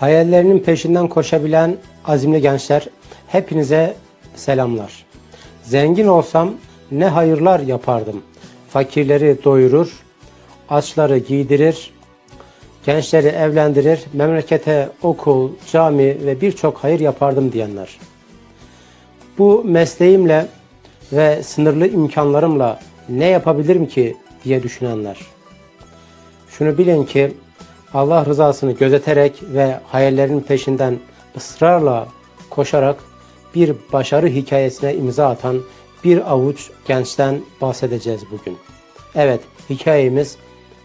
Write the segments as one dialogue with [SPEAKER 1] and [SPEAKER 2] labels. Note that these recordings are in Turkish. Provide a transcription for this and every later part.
[SPEAKER 1] Hayallerinin peşinden koşabilen azimli gençler hepinize selamlar. Zengin olsam ne hayırlar yapardım. Fakirleri doyurur, açları giydirir, gençleri evlendirir, memlekete okul, cami ve birçok hayır yapardım diyenler. Bu mesleğimle ve sınırlı imkanlarımla ne yapabilirim ki diye düşünenler. Şunu bilin ki Allah rızasını gözeterek ve hayallerinin peşinden ısrarla koşarak bir başarı hikayesine imza atan bir avuç gençten bahsedeceğiz bugün. Evet, hikayemiz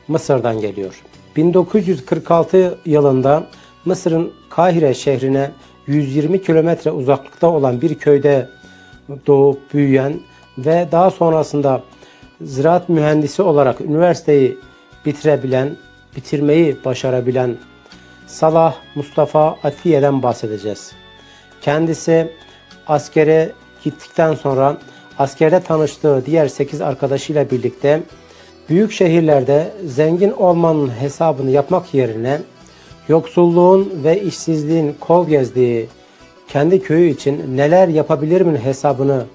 [SPEAKER 1] Mısır'dan geliyor. 1946 yılında Mısır'ın Kahire şehrine 120 kilometre uzaklıkta olan bir köyde doğup büyüyen ve daha sonrasında ziraat mühendisi olarak üniversiteyi bitirebilen, bitirmeyi başarabilen Salah Mustafa Atiye'den bahsedeceğiz. Kendisi askere gittikten sonra askerde tanıştığı diğer 8 arkadaşıyla birlikte büyük şehirlerde zengin olmanın hesabını yapmak yerine yoksulluğun ve işsizliğin kol gezdiği kendi köyü için neler yapabilirimin hesabını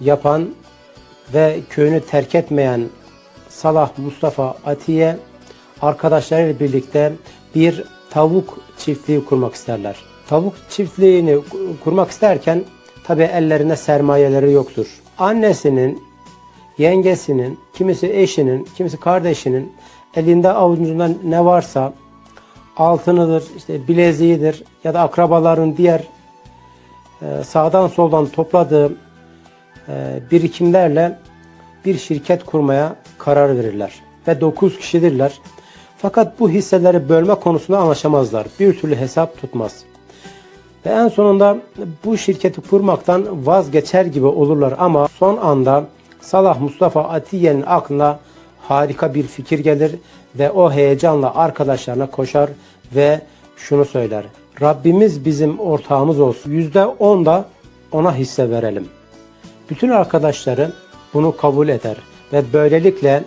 [SPEAKER 1] yapan ve köyünü terk etmeyen Salah Mustafa Atiye arkadaşlarıyla birlikte bir tavuk çiftliği kurmak isterler. Tavuk çiftliğini kurmak isterken tabi ellerinde sermayeleri yoktur. Annesinin, yengesinin, kimisi eşinin, kimisi kardeşinin elinde avucunda ne varsa altınıdır, işte bileziğidir ya da akrabaların diğer e, sağdan soldan topladığı e, birikimlerle bir şirket kurmaya karar verirler. Ve 9 kişidirler. Fakat bu hisseleri bölme konusunda anlaşamazlar. Bir türlü hesap tutmaz. Ve en sonunda bu şirketi kurmaktan vazgeçer gibi olurlar ama son anda Salah Mustafa Atiye'nin aklına harika bir fikir gelir ve o heyecanla arkadaşlarına koşar ve şunu söyler. Rabbimiz bizim ortağımız olsun. Yüzde on da ona hisse verelim. Bütün arkadaşları bunu kabul eder ve böylelikle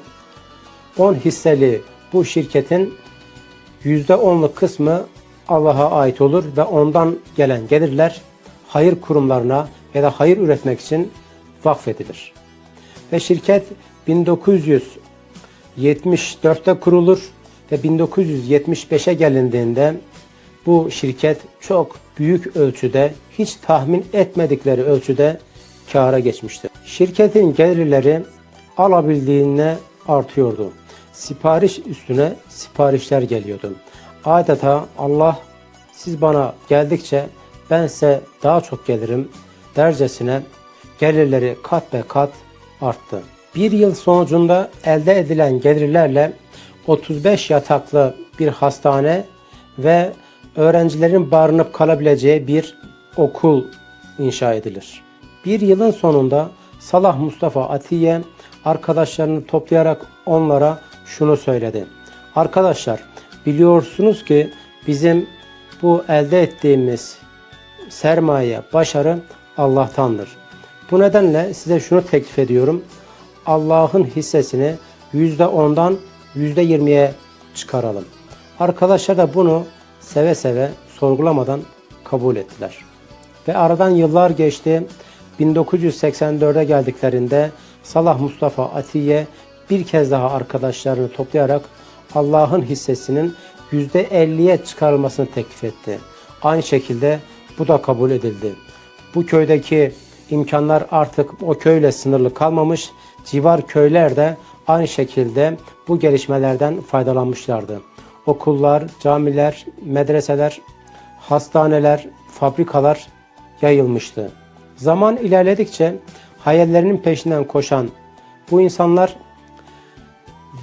[SPEAKER 1] 10 hisseli bu şirketin %10'luk kısmı Allah'a ait olur ve ondan gelen gelirler hayır kurumlarına ya da hayır üretmek için vakfedilir. Ve şirket 1974'te kurulur ve 1975'e gelindiğinde bu şirket çok büyük ölçüde hiç tahmin etmedikleri ölçüde kâra geçmiştir. Şirketin gelirleri alabildiğine artıyordu. Sipariş üstüne siparişler geliyordu. Adeta Allah siz bana geldikçe ben size daha çok gelirim dercesine gelirleri kat be kat arttı. Bir yıl sonucunda elde edilen gelirlerle 35 yataklı bir hastane ve öğrencilerin barınıp kalabileceği bir okul inşa edilir. Bir yılın sonunda Salah Mustafa Atiye arkadaşlarını toplayarak onlara şunu söyledi. Arkadaşlar biliyorsunuz ki bizim bu elde ettiğimiz sermaye, başarı Allah'tandır. Bu nedenle size şunu teklif ediyorum. Allah'ın hissesini %10'dan %20'ye çıkaralım. Arkadaşlar da bunu seve seve sorgulamadan kabul ettiler. Ve aradan yıllar geçti. 1984'e geldiklerinde Salah Mustafa Atiye bir kez daha arkadaşlarını toplayarak Allah'ın hissesinin %50'ye çıkarılmasını teklif etti. Aynı şekilde bu da kabul edildi. Bu köydeki imkanlar artık o köyle sınırlı kalmamış. Civar köyler de aynı şekilde bu gelişmelerden faydalanmışlardı. Okullar, camiler, medreseler, hastaneler, fabrikalar yayılmıştı. Zaman ilerledikçe hayallerinin peşinden koşan bu insanlar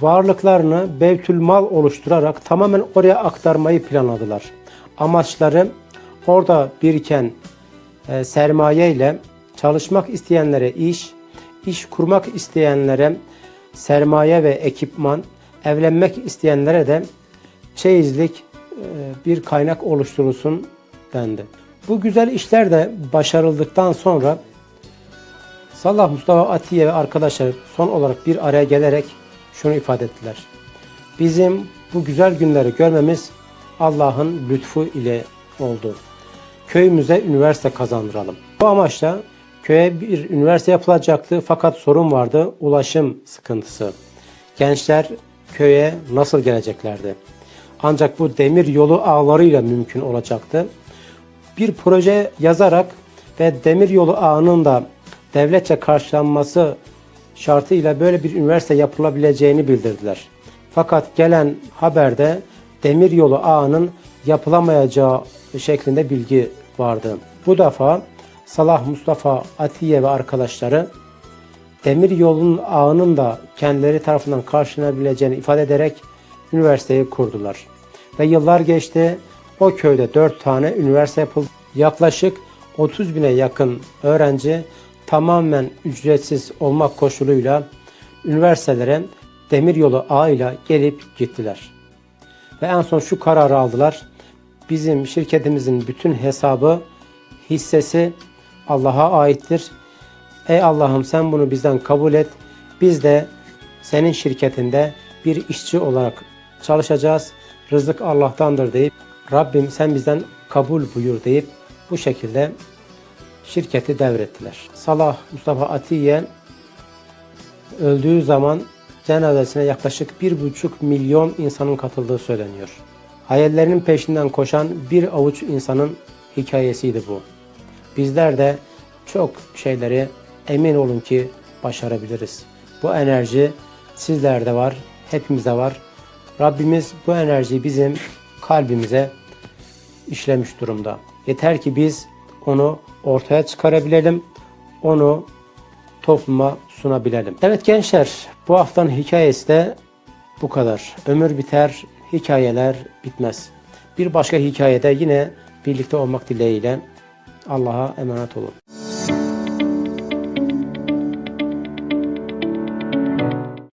[SPEAKER 1] varlıklarını Beytülmal oluşturarak tamamen oraya aktarmayı planladılar. Amaçları orada biriken e, sermaye ile çalışmak isteyenlere iş, iş kurmak isteyenlere sermaye ve ekipman, evlenmek isteyenlere de çeyizlik e, bir kaynak oluşturulsun dendi. Bu güzel işler de başarıldıktan sonra Salah Mustafa Atiye ve arkadaşları son olarak bir araya gelerek şunu ifade ettiler. Bizim bu güzel günleri görmemiz Allah'ın lütfu ile oldu. Köyümüze üniversite kazandıralım. Bu amaçla köye bir üniversite yapılacaktı fakat sorun vardı. Ulaşım sıkıntısı. Gençler köye nasıl geleceklerdi? Ancak bu demir yolu ağlarıyla mümkün olacaktı. Bir proje yazarak ve demir yolu ağının da devletçe karşılanması şartıyla böyle bir üniversite yapılabileceğini bildirdiler. Fakat gelen haberde demir yolu ağının yapılamayacağı şeklinde bilgi vardı. Bu defa Salah Mustafa Atiye ve arkadaşları demir yolun ağının da kendileri tarafından karşılanabileceğini ifade ederek üniversiteyi kurdular. Ve yıllar geçti. O köyde 4 tane üniversite yapıldı. Yaklaşık 30 bine yakın öğrenci tamamen ücretsiz olmak koşuluyla üniversitelere demiryolu ağıyla gelip gittiler. Ve en son şu kararı aldılar. Bizim şirketimizin bütün hesabı, hissesi Allah'a aittir. Ey Allah'ım sen bunu bizden kabul et. Biz de senin şirketinde bir işçi olarak çalışacağız. Rızık Allah'tandır deyip Rabbim sen bizden kabul buyur deyip bu şekilde şirketi devrettiler. Salah Mustafa Atiye öldüğü zaman cenazesine yaklaşık bir buçuk milyon insanın katıldığı söyleniyor. Hayallerinin peşinden koşan bir avuç insanın hikayesiydi bu. Bizler de çok şeyleri emin olun ki başarabiliriz. Bu enerji sizlerde var, hepimizde var. Rabbimiz bu enerjiyi bizim kalbimize işlemiş durumda. Yeter ki biz onu ortaya çıkarabilelim, onu topluma sunabilelim. Evet gençler, bu haftanın hikayesi de bu kadar. Ömür biter, hikayeler bitmez. Bir başka hikayede yine birlikte olmak dileğiyle Allah'a emanet olun.